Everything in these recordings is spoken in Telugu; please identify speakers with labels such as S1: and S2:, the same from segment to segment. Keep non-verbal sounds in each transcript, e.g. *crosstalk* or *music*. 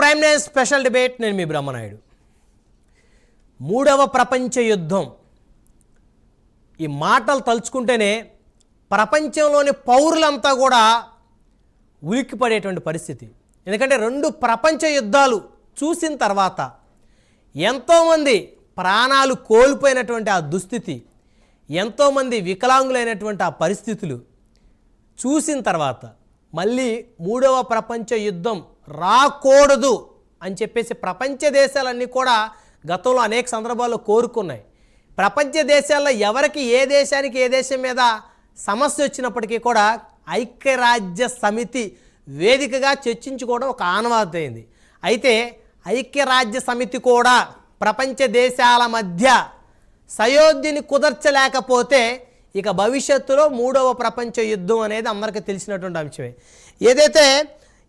S1: ప్రైమ్ న్యూస్ స్పెషల్ డిబేట్ నేను మీ బ్రహ్మనాయుడు. మూడవ ప్రపంచ యుద్ధం. ఈ మాటలు తలుచుకుంటేనే ప్రపంచంలోని పౌరులంతా కూడా ఉలిక్కిపడేటువంటి పరిస్థితి. ఎందుకంటే రెండు ప్రపంచ యుద్ధాలు చూసిన తర్వాత ఎంతోమంది ప్రాణాలు కోల్పోయినటువంటి ఆ దుస్థితి ఎంతోమంది వికలాంగులైనటువంటి ఆ పరిస్థితులు చూసిన తర్వాత మళ్ళీ మూడవ ప్రపంచ యుద్ధం రాకూడదు అని చెప్పేసి ప్రపంచ దేశాలన్నీ కూడా గతంలో అనేక సందర్భాల్లో కోరుకున్నాయి. ప్రపంచ దేశాల్లో ఎవరికి ఏ దేశానికి ఏ దేశం మీద సమస్య వచ్చినప్పటికీ కూడా ఐక్యరాజ్య సమితి వేదికగా చర్చించుకోవడం ఒక ఆనవాయితీ అయితే ఐక్యరాజ్య సమితి కూడా ప్రపంచ దేశాల మధ్య సయోధ్యని కుదర్చలేకపోతే ఇక భవిష్యత్తులో మూడవ ప్రపంచ యుద్ధం అనేది అందరికీ తెలిసినటువంటి అంశమే. ఏదైతే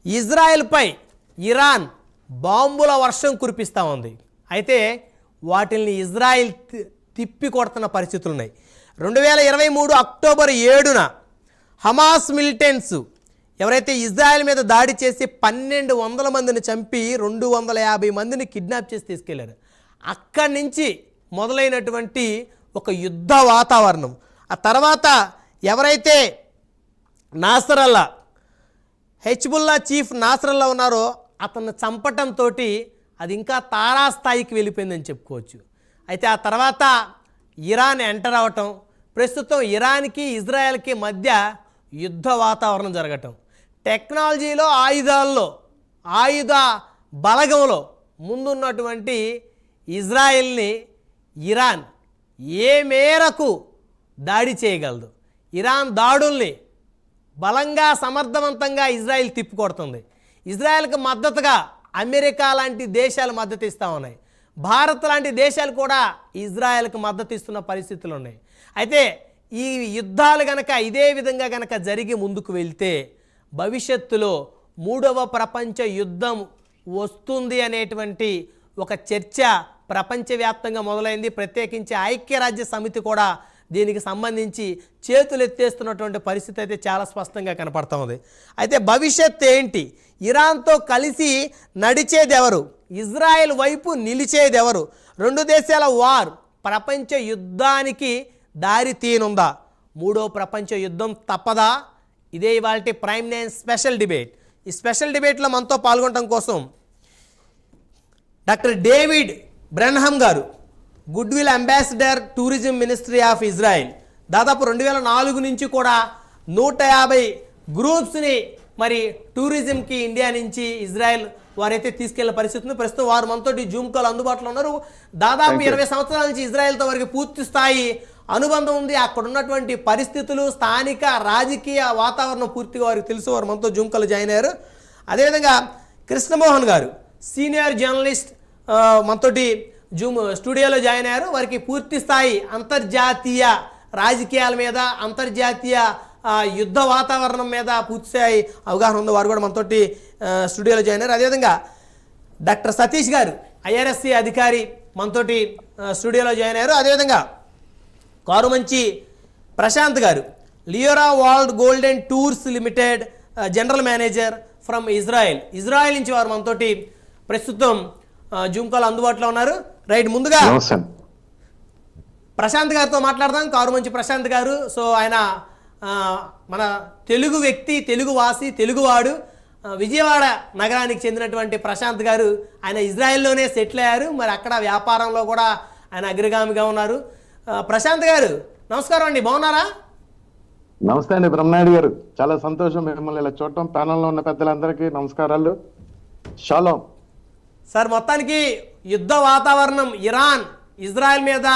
S1: ఇజ్రాయెల్పై ఇరాన్ బాంబుల వర్షం కురిపిస్తూ ఉంది. అయితే వాటిల్ని ఇజ్రాయిల్ తి- తిప్పి కొడుతున్న పరిస్థితులు ఉన్నాయి రెండు వేల ఇరవై మూడు అక్టోబర్ ఏడున హమాస్ మిలిటెంట్స్ ఎవరైతే ఇజ్రాయెల్ మీద దాడి చేసి పన్నెండు వందల మందిని చంపి రెండు వందల యాభై మందిని కిడ్నాప్ చేసి తీసుకెళ్ళారు. అక్కడి నుంచి మొదలైనటువంటి ఒక యుద్ధ వాతావరణం. ఆ తర్వాత ఎవరైతే నాసరల్లా హెచ్బుల్లా చీఫ్ నాసరల్లా ఉన్నారో అతన్ని చంపటంతో అది ఇంకా తారాస్థాయికి వెళ్ళిపోయిందని చెప్పుకోవచ్చు. అయితే ఆ తర్వాత ఇరాన్ ఎంటర్ అవటం ప్రస్తుతం ఇరాన్కి ఇజ్రాయెల్కి మధ్య యుద్ధ వాతావరణం జరగటం. టెక్నాలజీలో ఆయుధాల్లో ఆయుధ బలగంలో ముందున్నటువంటి ఇజ్రాయెల్ని ఇరాన్ ఏ మేరకు దాడి చేయగలదు? ఇరాన్ దాడుల్ని బలంగా సమర్థవంతంగా ఇజ్రాయెల్ తిప్పికొడుతుంది ఇజ్రాయెల్కి మద్దతుగా అమెరికా లాంటి దేశాలు మద్దతు ఇస్తూ ఉన్నాయి. భారత్ లాంటి దేశాలు కూడా ఇజ్రాయెల్కి మద్దతు ఇస్తున్న పరిస్థితులు ఉన్నాయి. అయితే ఈ యుద్ధాలు గనక ఇదే విధంగా గనక జరిగి ముందుకు వెళ్తే భవిష్యత్తులో మూడవ ప్రపంచ యుద్ధం వస్తుంది అనేటువంటి ఒక చర్చ ప్రపంచవ్యాప్తంగా మొదలైంది. ప్రత్యేకించి ఐక్యరాజ్య సమితి కూడా దీనికి సంబంధించి చేతులు ఎత్తేస్తున్నటువంటి పరిస్థితి అయితే చాలా స్పష్టంగా కనపడతా ఉంది. అయితే భవిష్యత్ ఏంటి? ఇరాన్తో కలిసి నడిచేది ఎవరు ఇజ్రాయెల్ వైపు నిలిచేది ఎవరు రెండు దేశాల వార్ ప్రపంచ యుద్ధానికి దారి తీనుందా? మూడో ప్రపంచ యుద్ధం తప్పదా? ఇదే ఇవాళ ప్రైమ్ నైన్ స్పెషల్ డిబేట్. ఈ స్పెషల్ డిబేట్లో మనతో పాల్గొనడం కోసం డాక్టర్ డేవిడ్ బ్రెన్హమ్ గారు good will ambassador tourism ministry of Israel. దాదాపు రెండు వేల నాలుగు నుంచి కూడా నూట యాభై గ్రూప్స్ని మరి టూరిజంకి ఇండియా నుంచి ఇజ్రాయెల్ వారైతే తీసుకెళ్ళిన పరిస్థితి ఉంది ప్రస్తుతం వారు మనతో జూమ్ కాల్ అందుబాటులో ఉన్నారు. దాదాపు ఇరవై సంవత్సరాల నుంచి ఇజ్రాయెల్తో వారికి పూర్తి స్థాయి అనుబంధం ఉంది. అక్కడ ఉన్నటువంటి పరిస్థితులు స్థానిక రాజకీయ వాతావరణం పూర్తిగా వారికి తెలుసు. వారు మనతో జూమ్ కాల్ జాయిన్ అయ్యారు. అదేవిధంగా కృష్ణమోహన్ గారు సీనియర్ జర్నలిస్ట్ మనతోటి జూమ్ స్టూడియోలో జాయిన్ అయ్యారు. వారికి పూర్తి స్థాయి అంతర్జాతీయ రాజకీయాల మీద అంతర్జాతీయ యుద్ధ వాతావరణం మీద పూర్తి స్థాయి అవగాహన ఉంది వారు కూడా మనతోటి స్టూడియోలో జాయిన్ అయ్యారు. అదేవిధంగా డాక్టర్ సతీష్ గారు ఐఆర్ఎస్సి అధికారి మనతోటి స్టూడియోలో జాయిన్ అయ్యారు. అదేవిధంగా కారుమంచి ప్రశాంత్ గారు Leora world golden tours limited general manager from Israel. Israel నుంచి వారు మనతోటి ప్రస్తుతం జూమ్ కాల్ అందుబాటులో ఉన్నారు. రైట్ ముందుగా ప్రశాంత్ గారితో మాట్లాడదాం. కారు మంచి ప్రశాంత్ గారు. సో ఆయన మన తెలుగు వ్యక్తి తెలుగు వాసి తెలుగువాడు విజయవాడ నగరానికి చెందినటువంటి ప్రశాంత్ గారు ఆయన ఇజ్రాయెల్లోనే సెటిల్ అయ్యారు. మరి అక్కడ వ్యాపారంలో కూడా ఆయన అగ్రగామిగా ఉన్నారు. ప్రశాంత్ గారు నమస్కారం అండి. బాగున్నారా?
S2: నమస్తే అండి బ్రహ్మనాయుడు గారు. చాలా సంతోషం మిమ్మల్ని ఇలా చూడటం. ప్యానల్లో ఉన్న పెద్దలందరికీ నమస్కారాలు. షాలో.
S1: సార్ మొత్తానికి యుద్ధ వాతావరణం ఇరాన్ ఇజ్రాయెల్ మీద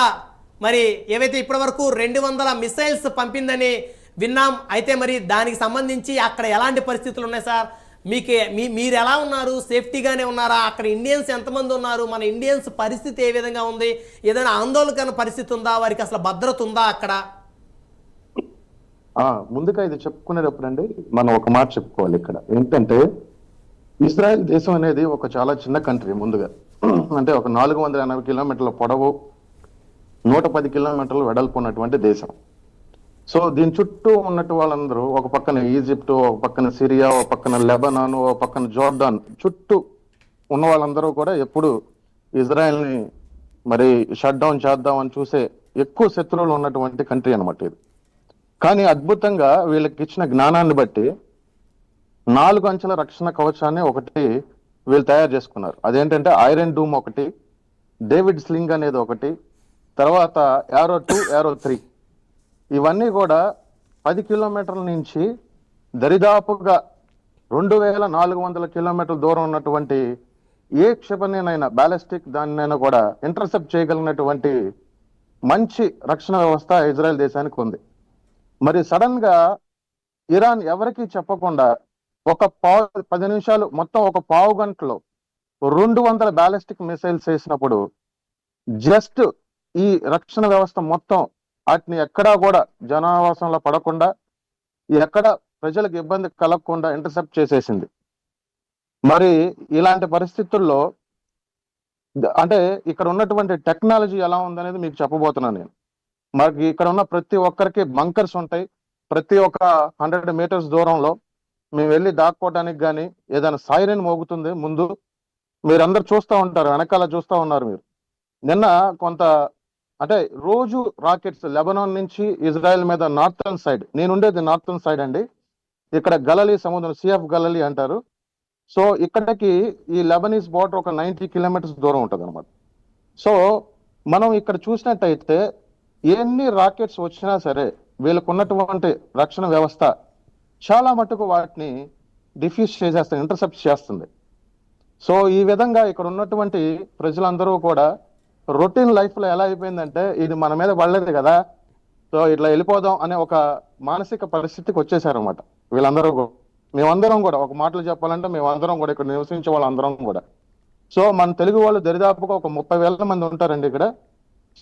S1: మరి ఏవైతే ఇప్పటివరకు రెండు వందల మిసైల్స్ పంపిందని విన్నాం అయితే మరి దానికి సంబంధించి అక్కడ ఎలాంటి పరిస్థితులు ఉన్నాయి సార్? మీకు మీ మీరు ఎలా ఉన్నారు? సేఫ్టీగానే ఉన్నారా? అక్కడ ఇండియన్స్ ఎంతమంది ఉన్నారు? మన ఇండియన్స్ పరిస్థితి ఏ విధంగా ఉంది? ఏదైనా ఆందోళనకరణ పరిస్థితి ఉందా? వారికి అసలు భద్రత ఉందా అక్కడ?
S2: ముందుగా ఇది చెప్పుకునేటప్పుడు అండి మనం ఒక మాట చెప్పుకోవాలి ఇక్కడ. ఏంటంటే ఇస్రాయెల్ దేశం అనేది ఒక చాలా చిన్న కంట్రీ ముందుగా. అంటే ఒక నాలుగు వందల ఎనభై కిలోమీటర్ల పొడవు నూట పది కిలోమీటర్లు వెడల్పు ఉన్నటువంటి దేశం. సో దీని చుట్టూ ఉన్నట్టు వాళ్ళందరూ ఒక పక్కన ఈజిప్ట్ ఒక పక్కన సిరియా ఒక పక్కన లెబనాన్ ఒక పక్కన జోర్డాన్ చుట్టూ ఉన్న వాళ్ళందరూ కూడా ఎప్పుడు ఇజ్రాయెల్ని మరి షట్ డౌన్ చేద్దామని చూసే ఎక్కువ శత్రువులు ఉన్నటువంటి కంట్రీ అన్నమాట ఇది. కానీ అద్భుతంగా వీళ్ళకి ఇచ్చిన జ్ఞానాన్ని బట్టి నాలుగు అంచెల రక్షణ కవచాన్ని ఒకటి వీళ్ళు తయారు చేసుకున్నారు. అదేంటంటే ఐరన్ డూమ్ ఒకటి డేవిడ్ స్లింగ్ అనేది ఒకటి తర్వాత యారో టూ యారో త్రీ. ఇవన్నీ కూడా పది కిలోమీటర్ల నుంచి దరిదాపుగా రెండు వేల నాలుగు వందల కిలోమీటర్ల దూరం ఉన్నటువంటి ఏ క్షిపణినైనా బ్యాలిస్టిక్ దానినైనా కూడా ఇంటర్సెప్ట్ చేయగలిగినటువంటి మంచి రక్షణ వ్యవస్థ ఇజ్రాయెల్ దేశానికి ఉంది. మరి సడన్గా ఇరాన్ ఎవరికీ చెప్పకుండా ఒక పావు పది నిమిషాలు మొత్తం ఒక పావు గంటలో రెండు వందల బ్యాలిస్టిక్ మిసైల్స్ వేసినప్పుడు జస్ట్ ఈ రక్షణ వ్యవస్థ మొత్తం వాటిని ఎక్కడా కూడా జనావాసంలో పడకుండా ఎక్కడ ప్రజలకు ఇబ్బంది కలగకుండా ఇంటర్సెప్ట్ చేసేసింది. మరి ఇలాంటి పరిస్థితుల్లో అంటే ఇక్కడ ఉన్నటువంటి టెక్నాలజీ ఎలా ఉందనేది మీకు చెప్పబోతున్నాను నేను. మనకి ఇక్కడ ఉన్న ప్రతి ఒక్కరికి బంకర్స్ ఉంటాయి. ప్రతి ఒక్క హండ్రెడ్ మీటర్స్ దూరంలో మేము వెళ్ళి దాక్కోవడానికి కానీ ఏదైనా సైరన్ మోగుతుంది ముందు మీరందరు చూస్తూ ఉంటారు వెనకాల చూస్తూ ఉన్నారు మీరు. నిన్న కొంత అంటే రోజు రాకెట్స్ లెబనాన్ నుంచి ఇజ్రాయెల్ మీద నార్థన్ సైడ్ నేను ఉండేది నార్థన్ సైడ్ అండి. ఇక్కడ గలలీ సముద్రం సిఎఫ్ గలలీ అంటారు. సో ఇక్కడికి ఈ లెబనీస్ బోర్డర్ ఒక నైన్టీ కిలోమీటర్స్ దూరం ఉంటుంది అనమాట సో మనం ఇక్కడ చూసినట్టయితే ఎన్ని రాకెట్స్ వచ్చినా సరే వీళ్ళకున్నటువంటి రక్షణ వ్యవస్థ చాలా మటుకు వాటిని డిఫ్యూజ్ చేసేస్తుంది ఇంటర్సెప్ట్ చేస్తుంది. సో ఈ విధంగా ఇక్కడ ఉన్నటువంటి ప్రజలందరూ కూడా రొటీన్ లైఫ్లో ఎలా అయిపోయిందంటే ఇది మన మీద పడలేదు కదా సో ఇట్లా వెళ్ళిపోదాం అనే ఒక మానసిక పరిస్థితికి వచ్చేసారనమాట వీళ్ళందరూ మేమందరం కూడా ఒక మాటలు చెప్పాలంటే మేమందరం కూడా ఇక్కడ నివసించే వాళ్ళందరం కూడా. సో మన తెలుగు వాళ్ళు దరిదాపుగా ఒక ముప్పై వేల మంది ఉంటారండి ఇక్కడ.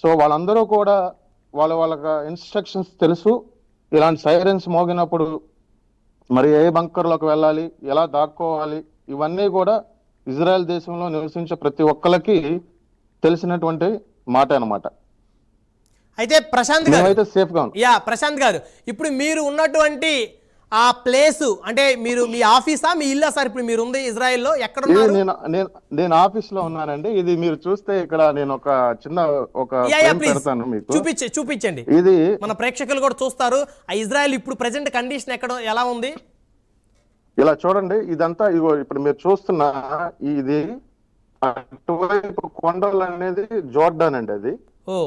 S2: సో వాళ్ళందరూ కూడా వాళ్ళ వాళ్ళకి ఇన్స్ట్రక్షన్స్ తెలుసు. ఇలాంటి సైరన్స్ మోగినప్పుడు మరి ఏ బంకర్లోకి వెళ్ళాలి ఎలా దాక్కోవాలి ఇవన్నీ కూడా ఇజ్రాయెల్ దేశంలో నివసించే ప్రతి ఒక్కరికి తెలిసినటువంటి మాట అన్నమాట.
S1: అయితే ప్రశాంత్ గారు
S2: సేఫ్గా
S1: యా ప్రశాంత్ గారు ఇప్పుడు మీరు ఉన్నటువంటి ఆ ప్లేసు అంటే మీరు మీ ఆఫీసా మీ ఇల్లా సార్? ఇప్పుడు మీరు ఉంది ఇజ్రాయెల్లో ఎక్కడ ఉన్నారు
S2: నేను నేను నేను ఆఫీస్లో ఉన్నానండి. ఇది మీరు చూస్తే ఇక్కడ నేను ఒక చిన్న ఒక పెడతాను మీకు.
S1: చూపించే చూపించండి.
S2: ఇది
S1: మన ప్రేక్షకులు కూడా చూస్తారు. ఆ ఇజ్రాయెల్ ఇప్పుడు ప్రెసెంట్ కండిషన్ ఎక్కడ ఎలా ఉంది?
S2: ఇలా చూడండి ఇదంతా ఇగో ఇప్పుడు మీరు చూస్తున్న ఇది అటువైపు కొండలు అనేది జోర్డాన్ అండి అది.
S1: ఓ.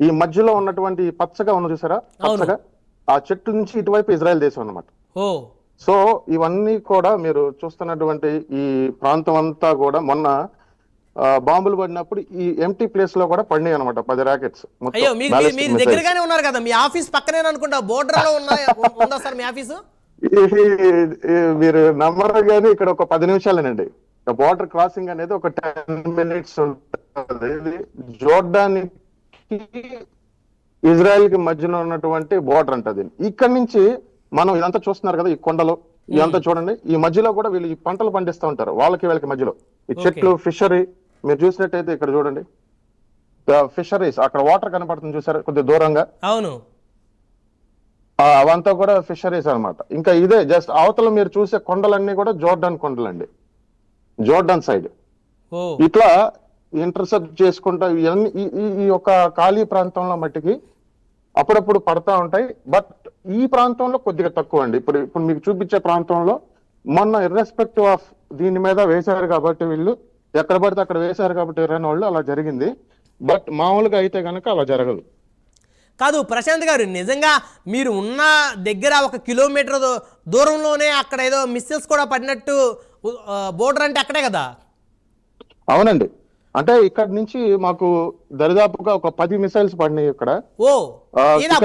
S2: ఈ మధ్యలో ఉన్నటువంటి పచ్చగా ఉన్న చూసారా? పచ్చగా? ఆ చెట్టు నుంచి ఇటువైపు ఇజ్రాయెల్ దేశం అన్నమాట.
S1: ఓ
S2: సో ఇవన్నీ కూడా మీరు చూస్తున్నటువంటి ఈ ప్రాంతం అంతా కూడా మొన్న బాంబులు పడినప్పుడు ఈ ఎంటీ ప్లేస్లో కూడా పడినాయి అనమాట పది రాకెట్స్
S1: అయ్యో మీరు దగ్గరగానే ఉన్నారు కదా మీ ఆఫీస్ పక్కనే అనుకుంటా బోర్డర్లో ఉన్నాయా ఉందా సార్ మీ ఆఫీసు?
S2: మీరు నమ్మరు కానీ ఇక్కడ ఒక పది నిమిషాలేనండి. బార్డర్ క్రాసింగ్ అనేది ఒక టెన్ మినిట్స్ ఉంటుంది. జోర్డాన్కి ఇజ్రాయెల్కి మధ్యలో ఉన్నటువంటి బోర్డర్ అంటది ఇక్కడ నుంచి మనం ఇదంతా చూస్తున్నారు కదా ఈ కొండలు ఇదంతా చూడండి. ఈ మధ్యలో కూడా వీళ్ళు ఈ పంటలు పండిస్తూ ఉంటారు. వాళ్ళకి వీళ్ళకి మధ్యలో. ఈ చెట్లు ఫిషరీ మీరు చూసినట్టయితే ఇక్కడ చూడండి. ఫిషరీస్ అక్కడ వాటర్ కనపడుతుంది చూసారు? కొద్దిగా దూరంగా.
S1: అవును.
S2: అవంతా కూడా ఫిషరీస్ అన్నమాట. ఇంకా ఇదే జస్ట్ అవతల మీరు చూసే కొండలన్నీ కూడా జోర్డాన్ కొండలండి జోర్డాన్ సైడ్. ఇట్లా ఇంటర్సెప్ట్ చేసుకుంటా ఇవన్నీ ఈ- ఈ- ఈ యొక్క ఖాళీ ప్రాంతంలో మట్టికి అప్పుడప్పుడు పడతా ఉంటాయి. బట్ ఈ ప్రాంతంలో కొద్దిగా తక్కువ అండి. ఇప్పుడు ఇప్పుడు మీకు చూపించే ప్రాంతంలో మొన్న ఇర్రెస్పెక్టివ్ ఆఫ్ దీని మీద వేశారు కాబట్టి వీళ్ళు ఎక్కడ పడితే అక్కడ వేశారు కాబట్టి ఇరాన్ వాళ్ళు అలా జరిగింది. బట్ మామూలుగా అయితే గనక అలా జరగదు.
S1: కాదు ప్రశాంత్ గారు నిజంగా మీరు ఉన్న దగ్గర ఒక కిలోమీటర్ దూరంలోనే అక్కడ ఏదో మిస్సిల్స్ కూడా పడినట్టు బోర్డర్ అంటే అక్కడే కదా?
S2: అవునండి. అంటే ఇక్కడ నుంచి మాకు దరిదాపుగా ఒక పది మిసైల్స్ పడినాయి ఇక్కడ.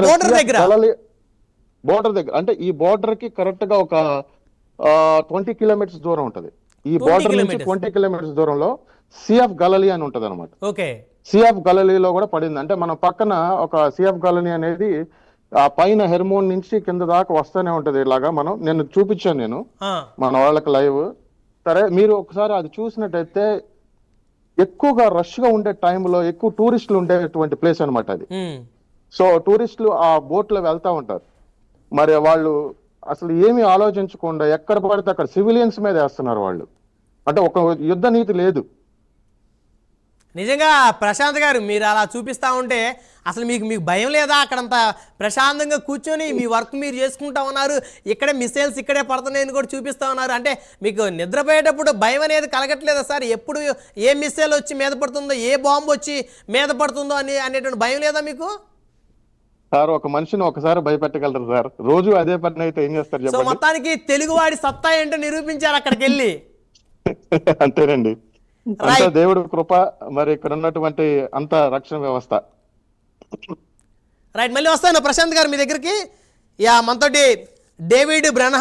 S1: బోర్డర్ దగ్గర?
S2: బోర్డర్ దగ్గర. అంటే ఈ బోర్డర్కి కరెక్ట్గా ఒక ట్వంటీ కిలోమీటర్స్ దూరం ఉంటది. ఈ బోర్డర్ నుంచి. ట్వంటీ కిలోమీటర్స్ దూరంలో సిఎఫ్ గలలి అని ఉంటది అనమాట సిఎఫ్ గలలీలో కూడా పడింది. అంటే మన పక్కన ఒక సిఎఫ్ గలనీ అనేది ఆ పైన హెర్మోన్ నుంచి కింద దాకా వస్తూనే ఉంటది ఇలాగా మనం. నేను చూపించాను నేను. మన వాళ్ళకి లైవ్. సరే మీరు ఒకసారి అది చూసినట్టయితే ఎక్కువగా రష్గా ఉండే టైంలో ఎక్కువ టూరిస్టులు ఉండేటువంటి ప్లేస్ అన్నమాట అది. సో టూరిస్టులు ఆ బోట్లో వెళ్తా ఉంటారు. మరి వాళ్ళు అసలు ఏమీ ఆలోచించకుండా ఎక్కడ పడితే అక్కడ సివిలియన్స్ మీద వేస్తున్నారు వాళ్ళు. అంటే ఒక యుద్ధ నీతి లేదు.
S1: నిజంగా ప్రశాంత్ గారు మీరు అలా చూపిస్తా ఉంటే అసలు మీకు మీకు భయం లేదా అక్కడంత? ప్రశాంతంగా కూర్చొని మీ వర్క్ మీరు చేసుకుంటా ఉన్నారు. ఇక్కడే మిసైల్స్ ఇక్కడే పడుతున్నాయని కూడా చూపిస్తా ఉన్నారు. అంటే మీకు నిద్రపోయేటప్పుడు భయం అనేది కలగట్లేదా సార్? ఎప్పుడు ఏ మిసైల్ వచ్చి మీద పడుతుందో ఏ బాంబు వచ్చి మీద పడుతుందో అని అనేటువంటి భయం లేదా మీకు?
S2: సార్ ఒక మనిషిని ఒకసారి భయపెట్టగలరు సార్. రోజు అదే పని అయితే ఏం చేస్తారు
S1: సో మొత్తానికి తెలుగువాడి సత్తా ఏంటో నిరూపించారు అక్కడికి వెళ్ళి. *laughs*
S2: అంతేనండి. అంతా దేవుడి కృప మరి ఇక్కడ ఉన్నటువంటి అంత రక్షణ వ్యవస్థ.
S1: రైట్ మళ్ళీ వస్తాను ప్రశాంత్ గారు మీ దగ్గరికి. యా మనతోటి డేవిడ్ బ్రనహం